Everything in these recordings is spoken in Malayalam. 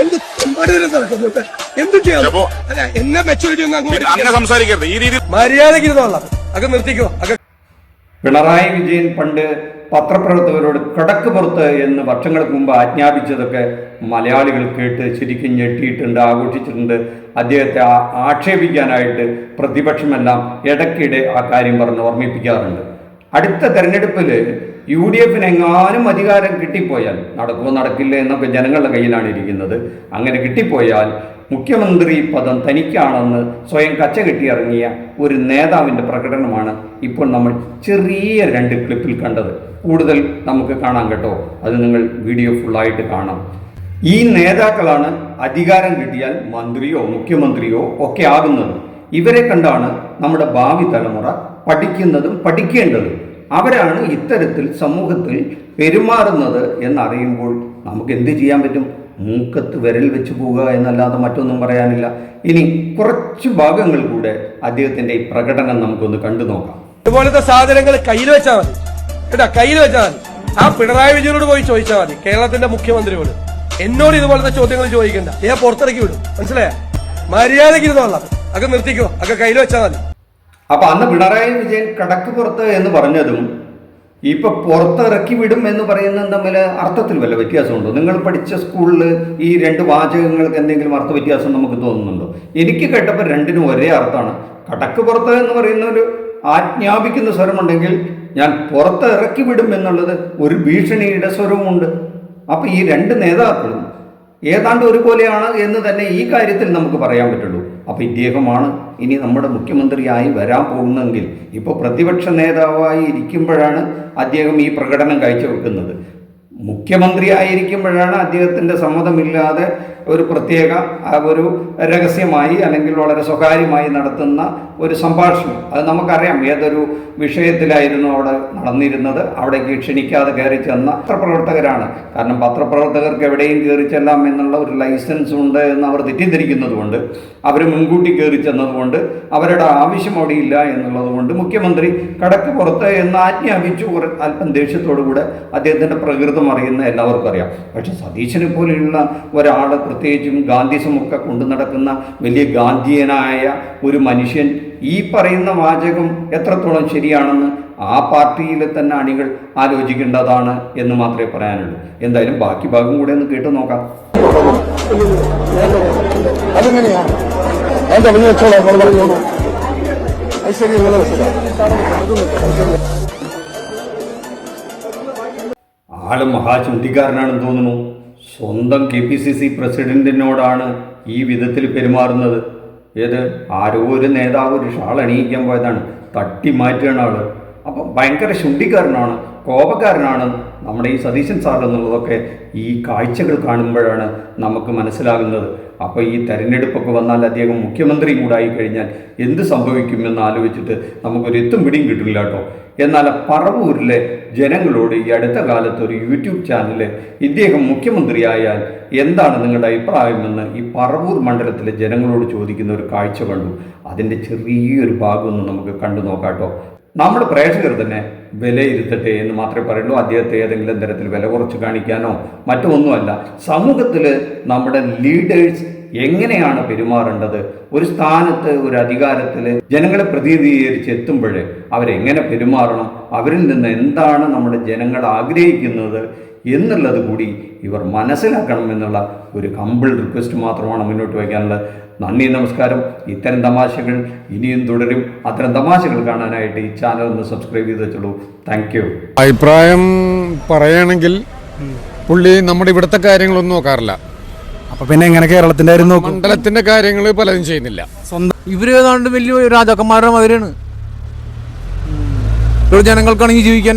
എന്ത് തെമ്മാടിത്തരം നടക്കുന്നു ഇവിടെ? എന്ത് ചെയ്യാം? അപ്പോ- അല്ല എന്നെ മെച്ചൂരിറ്റി ഒന്നും പിന്നെ അങ്ങനെ സംസാരിക്കരുത്. ഈ രീതിയിൽ മര്യാദയ്ക്ക് ഇരുന്നോളാം അതൊക്കെ നിർത്തിക്കോ. പിണറായി വിജയൻ പണ്ട് പത്രപ്രവർത്തകരോട് കടക്ക് പുറത്ത് എന്ന് വർഷങ്ങൾക്ക് മുമ്പ് ആജ്ഞാപിച്ചതൊക്കെ മലയാളികൾ കേട്ട് ശരിക്കും ഞെട്ടിയിട്ടുണ്ട് ആഘോഷിച്ചിട്ടുണ്ട്. അദ്ദേഹത്തെ ആക്ഷേപിക്കാനായിട്ട് പ്രതിപക്ഷമെല്ലാം ഇടയ്ക്കിടെ ആ കാര്യം പറഞ്ഞ് ഓർമ്മിപ്പിക്കാറുണ്ട്. അടുത്ത തെരഞ്ഞെടുപ്പിൽ യു ഡി എഫിന് എങ്ങാനും അധികാരം കിട്ടിപ്പോയാൽ നടക്കുമോ? നടക്കില്ല എന്നൊക്കെ ജനങ്ങളുടെ കയ്യിലാണ് ഇരിക്കുന്നത്. അങ്ങനെ കിട്ടിപ്പോയാൽ മുഖ്യമന്ത്രി പദം തനിക്കാണെന്ന് സ്വയം കച്ച കെട്ടിയിറങ്ങിയ ഒരു നേതാവിന്റെ പ്രകടനമാണ് ഇപ്പോൾ നമ്മൾ ചെറിയ രണ്ട് ക്ലിപ്പിൽ കണ്ടത്. കൂടുതൽ നമുക്ക് കാണാം കേട്ടോ. അത് നിങ്ങൾ വീഡിയോ ഫുള്ളായിട്ട് കാണാം. ഈ നേതാക്കളാണ് അധികാരം കിട്ടിയാൽ മന്ത്രിയോ മുഖ്യമന്ത്രിയോ ഒക്കെ ആകുന്നത്. ഇവരെ കണ്ടാണ് നമ്മുടെ ഭാവി തലമുറ പഠിക്കുന്നതും പഠിക്കേണ്ടതും. അവരാണ് ഇത്തരത്തിൽ സമൂഹത്തിൽ പെരുമാറുന്നത് എന്നറിയുമ്പോൾ നമുക്ക് എന്ത് ചെയ്യാൻ പറ്റും? മൂക്കത്ത് വിരൽ വെച്ച് പോവുക എന്നല്ലാതെ മറ്റൊന്നും പറയാനില്ല. ഇനി കുറച്ച് ഭാഗങ്ങൾ കൂടെ അദ്ദേഹത്തിന്റെ ഈ പ്രകടനം നമുക്കൊന്ന് കണ്ടു നോക്കാം. ഇതുപോലത്തെ സാധനങ്ങൾ കയ്യിൽ വെച്ചാൽ മതി. കേട്ടാ കയ്യിൽ വെച്ചാൽ മതി. ആ പിണറായി വിജയനോട് പോയി ചോദിച്ചാൽ മതി കേരളത്തിന്റെ മുഖ്യമന്ത്രിയോട്. എന്നോട് ഇതുപോലത്തെ ചോദ്യങ്ങൾ ചോദിക്കണ്ട. ഞാൻ പുറത്തിറക്കി വിടും. മനസ്സിലായ? മര്യാദയ്ക്ക് ഇരുന്നോളാം. അത് നിർത്തിക്കോ. അത് കയ്യിൽ വെച്ചാൽ മതി. അപ്പൊ അന്ന് പിണറായി വിജയൻ കടക്ക് പുറത്ത് എന്ന് പറഞ്ഞതും ഇപ്പൊ പുറത്തിറക്കി വിടും എന്ന് പറയുന്നതും തമ്മിൽ അർത്ഥത്തിൽ വല്ല വ്യത്യാസമുണ്ടോ? നിങ്ങൾ പഠിച്ച സ്കൂളിൽ ഈ രണ്ട് വാചകങ്ങൾക്ക് എന്തെങ്കിലും അർത്ഥ വ്യത്യാസം നമുക്ക് തോന്നുന്നുണ്ടോ? എനിക്ക് കേട്ടപ്പോൾ രണ്ടിനും ഒരേ അർത്ഥമാണ്. കടക്ക് പുറത്ത് എന്ന് പറയുന്ന ഒരു ആജ്ഞാപിക്കുന്ന സ്വരമുണ്ടെങ്കിൽ ഞാൻ പുറത്ത് ഇറക്കി വിടും എന്നുള്ളത് ഒരു ഭീഷണിയുടെ സ്വരവുമുണ്ട്. അപ്പൊ ഈ രണ്ട് നേതാക്കളും ഏതാണ്ട് ഒരുപോലെയാണ് എന്ന് തന്നെ ഈ കാര്യത്തിൽ നമുക്ക് പറയാൻ പറ്റുള്ളൂ. അപ്പോൾ ഇദ്ദേഹമാണ് ഇനി നമ്മുടെ മുഖ്യമന്ത്രിയായി വരാൻ പോകുന്നതെങ്കിൽ ഇപ്പോൾ പ്രതിപക്ഷ നേതാവായി ഇരിക്കുമ്പോഴാണ് അദ്ദേഹം ഈ പ്രകടനം കാഴ്ചവെക്കുന്നത്. മുഖ്യമന്ത്രിയായിരിക്കുമ്പോഴാണ് അദ്ദേഹത്തിന്റെ സമ്മതമില്ലാതെ ഒരു പ്രത്യേക ഒരു രഹസ്യമായി അല്ലെങ്കിൽ വളരെ സ്വകാര്യമായി നടത്തുന്ന ഒരു സംഭാഷണം. അത് നമുക്കറിയാം ഏതൊരു വിഷയത്തിലായിരുന്നു അവിടെ നടന്നിരുന്നത്. അവിടേക്ക് ക്ഷണിക്കാതെ കയറി ചെന്ന പത്രപ്രവർത്തകരാണ്. കാരണം പത്രപ്രവർത്തകർക്ക് എവിടെയും കയറി ചെല്ലാം എന്നുള്ള ഒരു ലൈസൻസ് ഉണ്ട് എന്ന് അവർ തെറ്റിദ്ധരിക്കുന്നതുകൊണ്ട് അവർ മുൻകൂട്ടി കയറി ചെന്നതുകൊണ്ട് അവരുടെ ആവശ്യം അവിടെ ഇല്ല എന്നുള്ളതുകൊണ്ട് മുഖ്യമന്ത്രി കടക്ക് പുറത്ത് എന്ന് ആജ്ഞാപിച്ചു അല്പം ദേഷ്യത്തോടു കൂടെ അദ്ദേഹത്തിന്റെ പ്രകൃതം അറിയുന്ന എല്ലാവർക്കും അറിയാം. പക്ഷെ സതീശനെ പോലെയുള്ള ഒരാൾ പ്രത്യേകിച്ചും ഗാന്ധിസമൊക്കെ കൊണ്ടു നടക്കുന്ന വലിയ ഗാന്ധിയനായ ഒരു മനുഷ്യൻ ഈ പറയുന്ന വാചകം എത്രത്തോളം ശരിയാണെന്ന് ആ പാർട്ടിയിലെ തന്നെ അണികൾ ആലോചിക്കേണ്ടതാണ് എന്ന് മാത്രമേ പറയാനുള്ളൂ. എന്തായാലും ബാക്കി ഭാഗം കൂടെ ഒന്ന് കേട്ടു നോക്കാം. വെച്ചോളാം ആൾ മഹാചുണ്ടിക്കാരനാണെന്ന് തോന്നുന്നു. സ്വന്തം കെ പി സി സി പ്രസിഡന്റിനോടാണ് ഈ വിധത്തിൽ പെരുമാറുന്നത്. ഏത്? ആരോ ഒരു നേതാവ് ഒരു ഷാൾ അണിയിക്കാൻ പോയതാണ്. തട്ടി മാറ്റുകയാണ് ആൾ. അപ്പം ഭയങ്കര ശുണ്ടിക്കാരനാണ് കോപക്കാരനാണ് നമ്മുടെ ഈ സതീശൻ സാർ എന്നുള്ളതൊക്കെ ഈ കാഴ്ചകൾ കാണുമ്പോഴാണ് നമുക്ക് മനസ്സിലാകുന്നത്. അപ്പോൾ ഈ തെരഞ്ഞെടുപ്പൊക്കെ വന്നാൽ അദ്ദേഹം മുഖ്യമന്ത്രി കൂടായി കഴിഞ്ഞാൽ എന്ത് സംഭവിക്കുമെന്ന് ആലോചിച്ചിട്ട് നമുക്കൊരു എത്തും പിടിയും കിട്ടില്ല കേട്ടോ. എന്നാൽ പറവൂരിലെ ജനങ്ങളോട് ഈ അടുത്ത കാലത്ത് ഒരു യൂട്യൂബ് ചാനലിൽ ഇദ്ദേഹം മുഖ്യമന്ത്രിയായാൽ എന്താണ് നിങ്ങളുടെ അഭിപ്രായമെന്ന് ഈ പറവൂർ മണ്ഡലത്തിലെ ജനങ്ങളോട് ചോദിക്കുന്ന ഒരു കാഴ്ച കണ്ടു. അതിന്റെ ചെറിയൊരു ഭാഗം നമുക്ക് കണ്ടു നോക്കാം കേട്ടോ. നമ്മുടെ പ്രേക്ഷകർ തന്നെ വിലയിരുത്തട്ടെ എന്ന് മാത്രമേ പറയുള്ളൂ. അദ്ദേഹത്തെ ഏതെങ്കിലും തരത്തിൽ വില കുറച്ച് കാണിക്കാനോ മറ്റൊന്നുമല്ല. സമൂഹത്തിൽ നമ്മുടെ ലീഡേഴ്സ് എങ്ങനെയാണ് പെരുമാറേണ്ടത്? ഒരു സ്ഥാനത്ത് ഒരു അധികാരത്തിൽ ജനങ്ങളെ പ്രതിനിധീകരിച്ച് എത്തുമ്പോൾ അവരെങ്ങനെ പെരുമാറണം? അവരിൽ നിന്ന് എന്താണ് നമ്മുടെ ജനങ്ങൾ ആഗ്രഹിക്കുന്നത്? എന്നുള്ളത് കൂടി ഇവർ മനസ്സിലാക്കണം എന്നുള്ള ഒരു കമ്പിൾ റിക്വസ്റ്റ് മാത്രമാണ് മുന്നോട്ട് വയ്ക്കാനുള്ളത്. നന്ദി നമസ്കാരം. ഇത്തരം തമാശകൾ ഇനിയും തുടരും. അത്തരം തമാശകൾ കാണാനായിട്ട് ഈ ചാനൽ ഒന്ന് സബ്സ്ക്രൈബ് ചെയ്ത് വെച്ചോളൂ. താങ്ക് യു അഭിപ്രായം പറയുകയാണെങ്കിൽ പുള്ളി നമ്മുടെ ഇവിടുത്തെ കാര്യങ്ങളൊന്നും നോക്കാറില്ല. അപ്പൊ പിന്നെ എങ്ങനെ കേരളത്തിന്റെ കാര്യം നോക്കും? മണ്ഡലത്തിന്റെ കാര്യങ്ങൾ പലതും ചെയ്യുന്നില്ല. സ്വന്തം ഇവർ ഏതാണ്ട് വലിയ രാജാക്കന്മാരുടെ മാതിരിയാണ് ജനങ്ങൾക്കാണെങ്കിൽ ജീവിക്കാൻ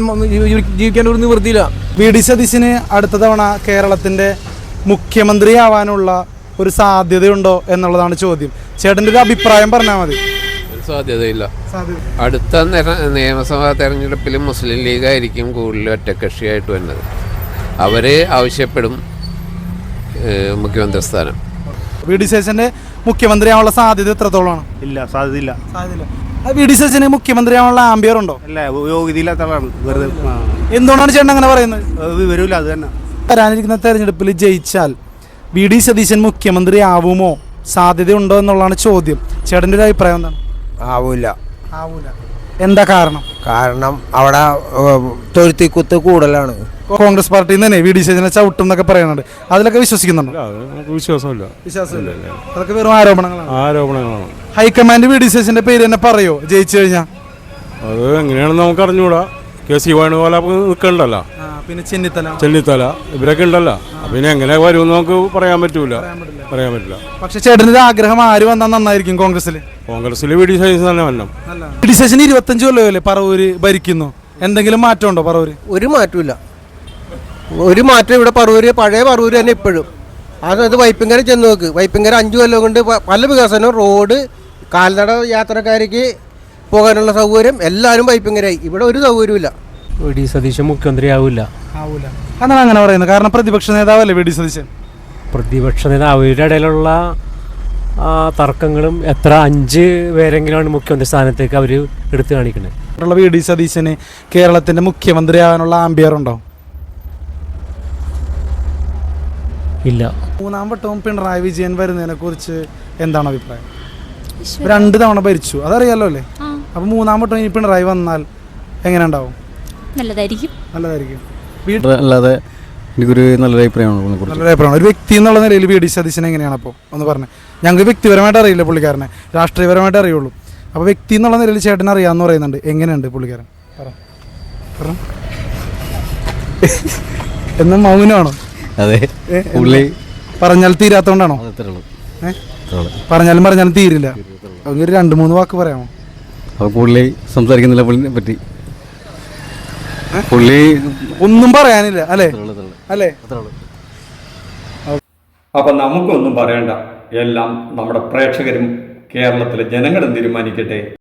ജീവിക്കാൻ ഒരു നിവൃത്തിയില്ല. വി ഡി സതീശിന് അടുത്ത തവണ കേരളത്തിന്റെ മുഖ്യമന്ത്രിയാവാനുള്ള ഒരു സാധ്യതയുണ്ടോ എന്നുള്ളതാണ് ചോദ്യം. ചേട്ടന്റെ ഒരു അഭിപ്രായം പറഞ്ഞാൽ മതി. സാധ്യതയില്ല. സാധ്യത. അടുത്ത നിയമസഭാ തെരഞ്ഞെടുപ്പിൽ മുസ്ലിം ലീഗ് ആയിരിക്കും കൂടുതൽ ഒറ്റക്കക്ഷിയായിട്ട് വരുന്നത്. അവർ ആവശ്യപ്പെടും മുഖ്യമന്ത്രി സ്ഥാനം. വി ഡി സതീശന്റെ മുഖ്യമന്ത്രിയാവാനുള്ള സാധ്യത എത്രത്തോളമാണ്? ഇല്ല സാധ്യതയില്ല. സാധ്യത വി ഡി സതീശന് മുഖ്യമന്ത്രിയാവാനുള്ള ആംബിയർ ഉണ്ടോ? അല്ല യോഗ്യതയില്ലാത്ത ആളാണ് വെറുതെ എന്തുകൊണ്ടാണ് ചേട്ടൻ അങ്ങനെ പറയുന്നത്? വിവരമില്ല അത് തന്നെ. വരാനിരിക്കുന്ന തെരഞ്ഞെടുപ്പിൽ ജയിച്ചാൽ വി ഡി സതീശൻ മുഖ്യമന്ത്രി ആവുമോ? സാധ്യതയുണ്ടോ എന്നുള്ളതാണ് ചോദ്യം. ചേട്ടന്റെ ഒരു അഭിപ്രായം എന്താണ്? ആവൂല. ആവൂല. എന്താ കാരണം? കാരണം അവിടെ തൊഴുത്തിക്കുത്ത് കൂടുതലാണ്. കോൺഗ്രസ് പാർട്ടിയിൽ നിന്ന് തന്നെ വി ഡി സതീശനെ ചവിട്ടും എന്നൊക്കെ പറയുന്നുണ്ട്. അതിലൊക്കെ വിശ്വസിക്കുന്നുണ്ടോ? നമുക്ക് വിശ്വാസമില്ല. വിശ്വാസമില്ല. അതൊക്കെ വെറും ആരോപണങ്ങളാണ്. ആരോപണങ്ങളാണ്. ഹൈക്കമാൻഡ് വി ഡി പേര് തന്നെ പറയോ? ജയിച്ചു കഴിഞ്ഞാ? അത് എങ്ങനെയാണെന്ന് നമുക്ക് അറിഞ്ഞൂടാ കെ സി വേണുപോല നിൽക്കണ്ടല്ലോ പിന്നെ ചെന്നിത്തല. ചെന്നിത്തല. ഇവരൊക്കെ ഉണ്ടല്ലോ. പിന്നെ എങ്ങനെ വരുമെന്ന് നമുക്ക് പറയാൻ പറ്റൂല. പറയാൻ പറ്റില്ല പക്ഷെ ചേട്ടന്റെ ആഗ്രഹം ആര് വന്നാൽ നന്നായിരിക്കും കോൺഗ്രസിൽ കോൺഗ്രസിൽ വി ഡി സൈസ് തന്നെ വരണം. വി ഡി സൈസിന് ഇരുപത്തഞ്ച് കൊല്ലമല്ലേ പറവൂര് ഭരിക്കുന്നു? എന്തെങ്കിലും മാറ്റമുണ്ടോ പറവൂര്? ഒരു മാറ്റമില്ല ഒരു മാറ്റം ഇവിടെ പറവൂര് പഴയ പറവൂര് തന്നെ ഇപ്പോഴും. അത് വൈപ്പിങ്കര ചെന്ന് നോക്ക്. വൈപ്പിങ്കര അഞ്ചു കൊല്ലം കൊണ്ട് പല വികസനവും റോഡ് കാൽനട യാത്രക്കാർക്ക് പോകാനുള്ള സൗകര്യം എല്ലാവരും പൈപ്പിങ്ങരായി ഇവിടെ ഒരു സൗകര്യമില്ല വി ഡി സതീശൻ മുഖ്യമന്ത്രി ആവില്ല ആവൂല. അതാണ് അങ്ങനെ പറയുന്നത്. കാരണം പ്രതിപക്ഷ നേതാവല്ലേ വി ഡി സതീശൻ? പ്രതിപക്ഷ നേതാവ്. അവരുടെ ഇടയിലുള്ള ആ, തർക്കങ്ങളും എത്ര അഞ്ച് പേരെങ്കിലുമാണ് മുഖ്യമന്ത്രി സ്ഥാനത്തേക്ക് അവർ എടുത്തു കാണിക്കുന്നത്. ഉള്ള വി ഡി സതീശന് കേരളത്തിന്റെ മുഖ്യമന്ത്രി ആവാനുള്ള ആംബിയർ ഉണ്ടോ? ഇല്ല. മൂന്നാം വട്ടവും പിണറായി വിജയൻ വരുന്നതിനെ കുറിച്ച് എന്താണ് അഭിപ്രായം? രണ്ട് തവണ ഭരിച്ചു. അതറിയാലോ അല്ലേ? അപ്പൊ മൂന്നാം വട്ടം ഇനി പിണറായി വന്നാൽ എങ്ങനെ ഉണ്ടാവും? നല്ലതായിരിക്കും. നല്ലതായിരിക്കും. അല്ലാതെ എനിക്കൊരു നല്ലൊരു അഭിപ്രായമാണ് നല്ലൊരു അഭിപ്രായമാണ് ഒരു വ്യക്തി എന്നുള്ള നിലയിൽ വി ഡി സതീശൻ എങ്ങനെയാണ് അപ്പോൾ ഒന്ന് പറഞ്ഞത് ഞങ്ങൾക്ക് വ്യക്തിപരമായിട്ട് അറിയില്ല പുള്ളിക്കാരനെ. രാഷ്ട്രീയപരമായിട്ട് അറിയുള്ളൂ. അപ്പോൾ വ്യക്തി എന്നുള്ള നിലയിൽ ചേട്ടൻ അറിയാമെന്ന് പറയുന്നുണ്ട്. എങ്ങനെയുണ്ട് പുള്ളിക്കാരൻ? പറ. പറ. എന്ന് മൗനമാണോ? അതെ. പുള്ളി? പറഞ്ഞാൽ തീരാത്തോണ്ടാണോ ഏ? പറഞ്ഞാലും പറഞ്ഞാലും തീരില്ല. അങ്ങനെ ഒരു രണ്ട് മൂന്ന് വാക്ക് പറയാമോ? അപ്പോൾ പുള്ളി സംസാരിക്കുന്നില്ല പുള്ളിനെ പറ്റി. പുള്ളി ഒന്നും പറയാനില്ല അല്ലേ? അല്ലേ? അപ്പം നമുക്കൊന്നും പറയണ്ട. എല്ലാം നമ്മുടെ പ്രേക്ഷകരും കേരളത്തിലെ ജനങ്ങളും തീരുമാനിക്കട്ടെ.